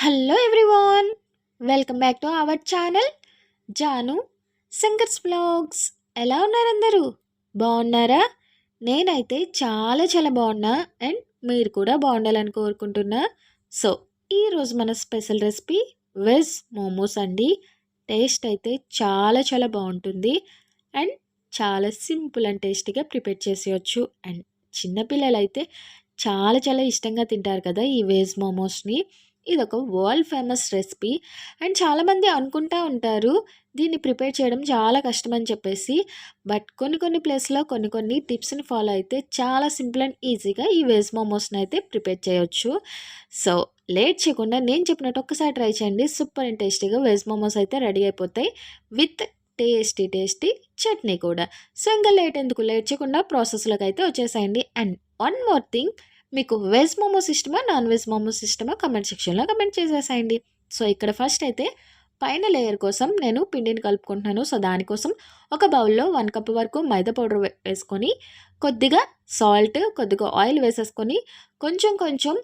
Hello everyone welcome back to our channel Janu Shankar's blogs ఎలా ఉన్నారు అందరూ? బాగున్నారా? నేనైతే చాలా చాలా బాగున్నా అండ్ మీరు కూడా బాగుండాలని కోరుకుంటున్నా. సో ఈరోజు మన స్పెషల్ రెసిపీ వెజ్ మోమోస్ అండి. టేస్ట్ అయితే చాలా చాలా బాగుంటుంది అండ్ చాలా సింపుల్ అండ్ టేస్టీగా ప్రిపేర్ చేసేయచ్చు. అండ్ చిన్నపిల్లలు అయితే చాలా చాలా ఇష్టంగా తింటారు కదా ఈ వెజ్ మోమోస్ని ఇది ఒక వరల్డ్ ఫేమస్ రెసిపీ. అండ్ చాలామంది అనుకుంటా ఉంటారు దీన్ని ప్రిపేర్ చేయడం చాలా కష్టం అని చెప్పేసి. బట్ కొన్ని కొన్ని ప్లేస్లో కొన్ని కొన్ని టిప్స్ని ఫాలో అయితే చాలా సింపుల్ అండ్ ఈజీగా ఈ వెజ్ మోమోస్ని అయితే ప్రిపేర్ చేయొచ్చు. సో లేట్ చేయకుండా నేను చెప్పినట్టు ఒక్కసారి ట్రై చేయండి. సూపర్ అండ్ టేస్టీగా వెజ్ మోమోస్ అయితే రెడీ అయిపోతాయి. విత్ టేస్టీ టేస్టీ చట్నీ కూడా. సో ఇంకా లేట్ ఎందుకు? లేట్ చేయకుండా ప్రాసెస్లోకి అయితే వచ్చేసాయండి. అండ్ వన్ మోర్ థింగ్ మీకు వెజ్ మోమోస్ ఇష్టమా నాన్ వెజ్ మోమోస్ ఇష్టమా? కమెంట్ సెక్షన్లో కమెంట్ చేసేసేయండి. సో ఇక్కడ ఫస్ట్ అయితే పైన లేయర్ కోసం నేను పిండిని కలుపుకుంటున్నాను. సో దానికోసం ఒక బౌల్లో వన్ కప్ వరకు మైదా పౌడర్ వేసుకొని కొద్దిగా సాల్ట్ కొద్దిగా ఆయిల్ వేసేసుకొని కొంచెం కొంచెం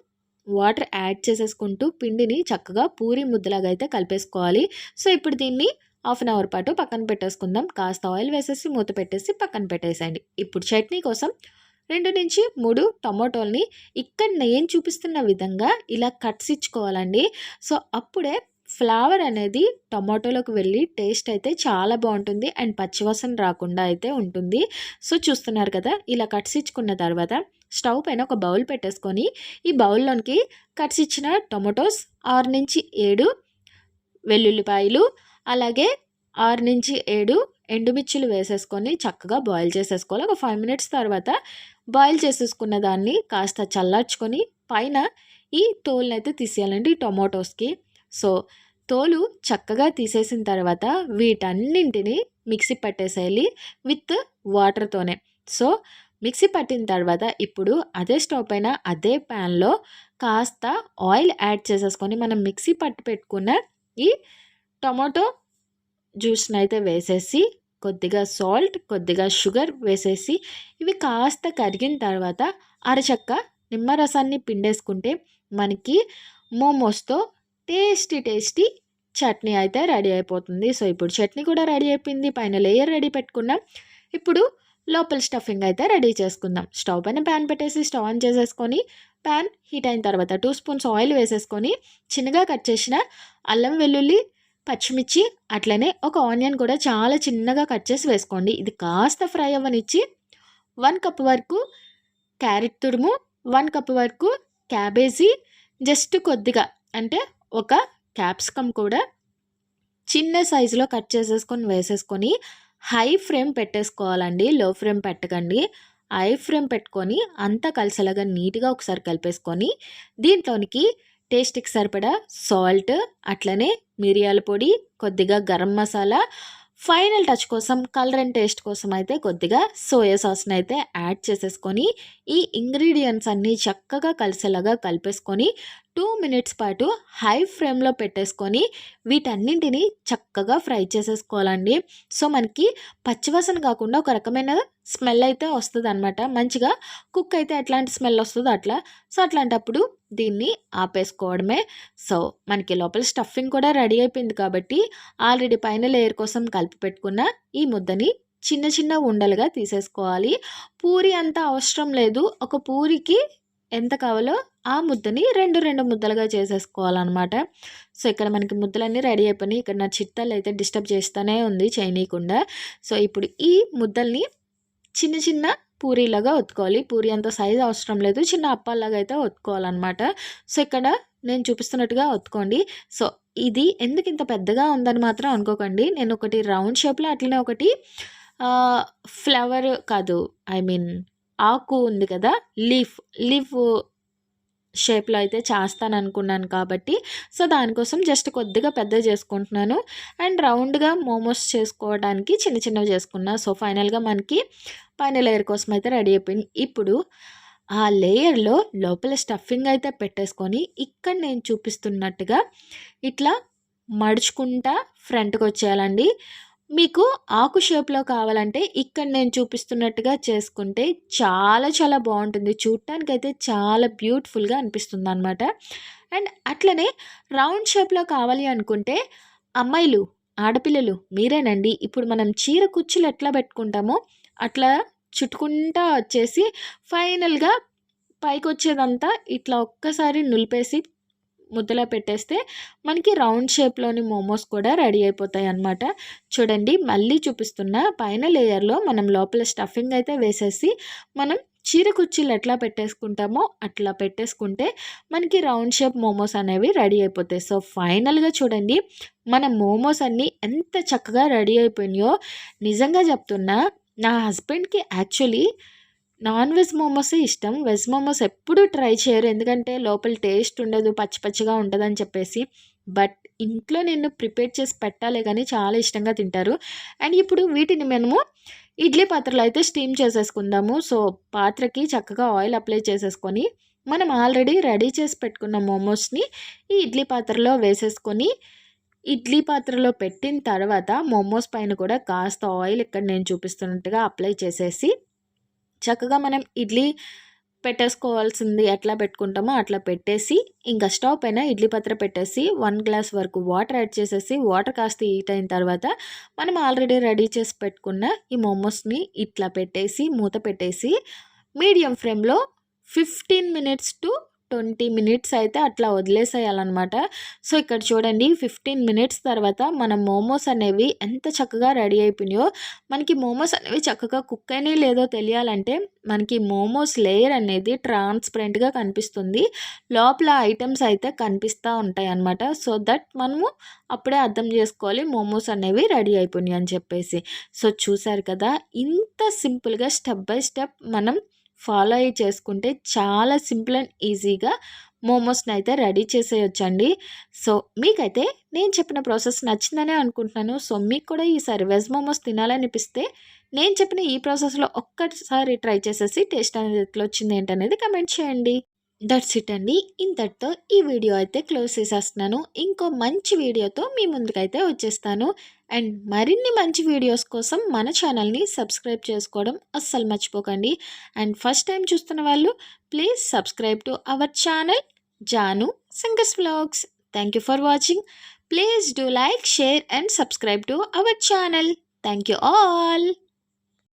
వాటర్ యాడ్ చేసేసుకుంటూ పిండిని చక్కగా పూరి ముద్దలాగా అయితే కలిపేసుకోవాలి. సో ఇప్పుడు దీన్ని హాఫ్ అన్ అవర్ పాటు పక్కన పెట్టేసుకుందాం. కాస్త ఆయిల్ వేసేసి మూత పెట్టేసి పక్కన పెట్టేసేయండి. ఇప్పుడు చట్నీ కోసం రెండు నుంచి మూడు టమాటోల్ని ఇక్కడ నేను చూపిస్తున్న విధంగా ఇలా కట్స్ ఇచ్చుకోవాలండి. సో అప్పుడే ఫ్లేవర్ అనేది టమాటోలోకి వెళ్ళి టేస్ట్ అయితే చాలా బాగుంటుంది. అండ్ పచ్చివాసన రాకుండా అయితే ఉంటుంది. సో చూస్తున్నారు కదా ఇలా కట్స్ ఇచ్చుకున్న తర్వాత స్టవ్ పైన ఒక బౌల్ పెట్టేసుకొని ఈ బౌల్లోనికి కట్స్ ఇచ్చిన టొమాటోస్ ఆరు నుంచి ఏడు వెల్లుల్లిపాయలు అలాగే ఆరు నుంచి ఏడు ఎండుమిర్చిలు వేసేసుకొని చక్కగా బాయిల్ చేసేసుకోవాలి. ఒక ఫైవ్ మినిట్స్ తర్వాత బాయిల్ చేసేసుకున్న దాన్ని కాస్త చల్లార్చుకొని పైన ఈ తోలుని అయితే తీసేయాలండి టొమాటోస్కి. సో తోలు చక్కగా తీసేసిన తర్వాత వీటన్నింటిని మిక్సీ పట్టేసేయాలి విత్ వాటర్తోనే. సో మిక్సీ పట్టిన తర్వాత ఇప్పుడు అదే స్టవ్ పైన అదే ప్యాన్లో కాస్త ఆయిల్ యాడ్ చేసేసుకొని మనం మిక్సీ పట్టి పెట్టుకున్న ఈ టొమాటో జ్యూస్ని అయితే వేసేసి కొద్దిగా సాల్ట్ కొద్దిగా షుగర్ వేసేసి ఇవి కాస్త కరిగిన తర్వాత అరచక్క నిమ్మరసాన్ని పిండేసుకుంటే మనకి మోమోస్తో టేస్టీ టేస్టీ చట్నీ అయితే రెడీ అయిపోతుంది. సో ఇప్పుడు చట్నీ కూడా రెడీ అయిపోయింది. పైన లేయర్ రెడీ పెట్టుకున్నాం. ఇప్పుడు లోపల స్టఫింగ్ అయితే రెడీ చేసుకుందాం. స్టవ్ పైన ప్యాన్ పెట్టేసి స్టవ్ ఆన్ చేసేసుకొని ప్యాన్ హీట్ అయిన తర్వాత టూ స్పూన్స్ ఆయిల్ వేసేసుకొని చిన్నగా కట్ చేసిన అల్లం వెల్లుల్లి పచ్చిమిర్చి అట్లనే ఒక ఆనియన్ కూడా చాలా చిన్నగా కట్ చేసి వేసుకోండి. ఇది కాస్త ఫ్రై అవ్వనిచ్చి వన్ కప్ వరకు క్యారెట్ తురుము వన్ కప్ వరకు క్యాబేజీ జస్ట్ కొద్దిగా అంటే ఒక క్యాప్సికమ్ కూడా చిన్న సైజులో కట్ చేసేసుకొని వేసేసుకొని హై ఫ్లేమ్ పెట్టేసుకోవాలండి. లో ఫ్లేమ్ పెట్టకండి. హై ఫ్లేమ్ పెట్టుకొని అంతా కలిసేలాగా నీట్గా ఒకసారి కలిపేసుకొని దీంట్లోనికి టేస్ట్కి సరిపడా సాల్ట్ అట్లనే మిరియాల పొడి కొద్దిగా గరం మసాలా ఫైనల్ టచ్ కోసం కలర్ అండ్ టేస్ట్ కోసం అయితే కొద్దిగా సోయా సాస్ని అయితే యాడ్ చేసేసుకొని ఈ ఇంగ్రీడియంట్స్ అన్నీ చక్కగా కలిసేలాగా కలిపేసుకొని టూ మినిట్స్ పాటు హై ఫ్లేమ్లో పెట్టేసుకొని వీటన్నింటిని చక్కగా ఫ్రై చేసేసుకోవాలండి. సో మనకి పచ్చివాసన కాకుండా ఒక రకమైన స్మెల్ అయితే వస్తుంది అనమాట మంచిగా కుక్ అయితే ఎట్లాంటి స్మెల్ వస్తుందో అట్లా. సో అట్లాంటప్పుడు దీన్ని ఆపేసుకోవడమే. సో మనకి లోపల స్టఫింగ్ కూడా రెడీ అయిపోయింది కాబట్టి ఆల్రెడీ పైన లేయర్ కోసం కలిపి పెట్టుకున్న ఈ ముద్దని చిన్న చిన్న ఉండలుగా తీసేసుకోవాలి. పూరి అంత అవసరం లేదు. ఒక పూరికి ఎంత కావాలో ఆ ముద్దని రెండు రెండు ముద్దలుగా చేసేసుకోవాలన్నమాట. సో ఇక్కడ మనకి ముద్దలన్నీ రెడీ అయిపోయినాయి. ఇక్కడ నా చిట్టాలు అయితే డిస్టర్బ్ చేస్తూనే ఉంది చేయనీయకుండా సో ఇప్పుడు ఈ ముద్దల్ని చిన్న చిన్న పూరీలాగా ఒత్తుకోవాలి. పూరి అంత సైజ్ అవసరం లేదు. చిన్న అప్పాల్లాగా అయితే ఒత్తుకోవాలన్నమాట. సో ఇక్కడ నేను చూపిస్తున్నట్టుగా ఒత్తుకోండి. సో ఇది ఎందుకు ఇంత పెద్దగా ఉందని మాత్రం అనుకోకండి. నేను ఒకటి రౌండ్ షేప్లో అట్లనే ఒకటి ఫ్లవర్ కాదు ఐ మీన్ ఆకు ఉంది కదా లీఫ్ లీఫ్ షేప్లో అయితే చేస్తాను అనుకున్నాను కాబట్టి సో దానికోసం జస్ట్ కొద్దిగా పెద్ద చేసుకుంటున్నాను. అండ్ రౌండ్గా మోమోస్ చేసుకోవడానికి చిన్న చిన్నవి చేసుకున్నా సో ఫైనల్గా మనకి పైన లేయర్ కోసం అయితే రెడీ అయిపోయింది. ఇప్పుడు ఆ లేయర్లో లోపల స్టఫింగ్ అయితే పెట్టేసుకొని ఇక్కడ నేను చూపిస్తున్నట్టుగా ఇట్లా మడుచుకుంటా ఫ్రంట్కి వచ్చేయాలండి. మీకు ఆకు షేప్‌లో కావాలంటే ఇక్కడ నేను చూపిస్తున్నట్టుగా చేసుకుంటే చాలా చాలా బాగుంటుంది చూడటానికైతే చాలా బ్యూటిఫుల్‌గా అనిపిస్తుంది అనమాట అండ్ అట్లనే రౌండ్ షేప్‌లో కావాలి అనుకుంటే అమ్మాయిలు, ఆడపిల్లలు మీరేనండి. ఇప్పుడు మనం చీర కుచ్చులు ఎట్లా పెట్టుకుంటామో అట్లా చుట్టుకుంటా వచ్చేసి ఫైనల్‌గా పైకొచ్చేదంతా ఇట్లా ఒక్కసారి నులిపేసి ముద్దలా పెట్టేస్తే మనకి రౌండ్ షేప్‌లోని మోమోస్ కూడా రెడీ అయిపోతాయి అనమాట చూడండి మళ్ళీ చూపిస్తున్న పైన లేయర్‌లో మనం లోపల స్టఫింగ్ అయితే వేసేసి మనం చీర కుర్చీలు ఎట్లా పెట్టేసుకుంటామో అట్లా పెట్టేసుకుంటే మనకి రౌండ్ షేప్ మోమోస్ అనేవి రెడీ అయిపోతాయి. సో ఫైనల్‌గా చూడండి మన మోమోస్ అన్నీ ఎంత చక్కగా రెడీ అయిపోయినాయో నిజంగా చెప్తున్నా నా హస్బెండ్‌కి యాక్చువల్లీ నాన్ వెజ్ మోమోస్ ఇష్టం. వెజ్ మోమోస్ ఎప్పుడూ ట్రై చేయరు. ఎందుకంటే లోపల టేస్ట్ ఉండదు. పచ్చి పచ్చిగా ఉంటుందని చెప్పేసి. బట్ ఇంట్లో నేను ప్రిపేర్ చేసి పెట్టాలి కానీ చాలా ఇష్టంగా తింటారు. అండ్ ఇప్పుడు వీటిని మనము ఇడ్లీ పాత్రలో అయితే స్టీమ్ చేసేసుకుందాము. సో, పాత్రకి చక్కగా ఆయిల్ అప్లై చేసేసుకొని, మనం ఆల్రెడీ రెడీ చేసి పెట్టుకున్న మోమోస్‌ని ఈ ఇడ్లీ పాత్రలో వేసేసుకొని, ఇడ్లీ పాత్రలో పెట్టిన తర్వాత మోమోస్ పైన కూడా కాస్త ఆయిల్ ఇక్కడ నేను చూపిస్తున్నట్టుగా అప్లై చేసేసి చక్కగా మనం ఇడ్లీ పెట్టేసుకోవాల్సింది ఎట్లా పెట్టుకుంటామో అట్లా పెట్టేసి ఇంకా స్టవ్ పైన ఇడ్లీ పత్ర పెట్టేసి వన్ గ్లాస్ వరకు వాటర్ యాడ్ చేసేసి వాటర్ కాస్త హీట్ అయిన తర్వాత మనం ఆల్రెడీ రెడీ చేసి పెట్టుకున్న ఈ మోమోస్ని ఇట్లా పెట్టేసి మూత పెట్టేసి మీడియం ఫ్లేమ్లో fifteen minutes to twenty minutes అయితే అట్లా వదిలేసేయాలన్నమాట. సో ఇక్కడ చూడండి ఫిఫ్టీన్ మినిట్స్ తర్వాత మన మోమోస్ అనేవి ఎంత చక్కగా రెడీ అయిపోయినాయో. మనకి మోమోస్ అనేవి చక్కగా కుక్ అయినాయి లేదో తెలియాలంటే మనకి మోమోస్ లేయర్ అనేది ట్రాన్స్పరెంట్గా కనిపిస్తుంది. లోపల ఐటమ్స్ అయితే కనిపిస్తూ ఉంటాయి అన్నమాట సో దట్ మనము అప్పుడే అర్థం చేసుకోవాలి మోమోస్ అనేవి రెడీ అయిపోయినాయి అని చెప్పేసి. సో చూసారు కదా ఇంత సింపుల్గా స్టెప్ బై స్టెప్ మనం ఫాలో అయ్యి చేసుకుంటే చాలా సింపుల్ అండ్ ఈజీగా మోమోస్ని అయితే రెడీ చేసేయొచ్చండి. సో మీకైతే నేను చెప్పిన ప్రాసెస్ నచ్చిందనే అనుకుంటున్నాను. సో మీకు కూడా ఈసారి వెజ్ మోమోస్ తినాలనిపిస్తే నేను చెప్పిన ఈ ప్రాసెస్లో ఒక్కసారి ట్రై చేసేసి టేస్ట్ అనేది ఎట్లా వచ్చింది ఏంటనేది కమెంట్ చేయండి. దట్స్ ఇట్ అండి. ఇంతటితో ఈ వీడియో అయితే క్లోజ్ చేసేస్తున్నాను. ఇంకో మంచి వీడియోతో మీ ముందుకైతే వచ్చేస్తాను. అండ్ మరిన్ని మంచి వీడియోస్ కోసం మన ఛానల్ని సబ్స్క్రైబ్ చేసుకోవడం అస్సలు మర్చిపోకండి. అండ్ ఫస్ట్ టైం చూస్తున్న వాళ్ళు please subscribe to our channel Janu సింగస్ vlogs. Thank you for watching please do like share and subscribe to our channel thank you all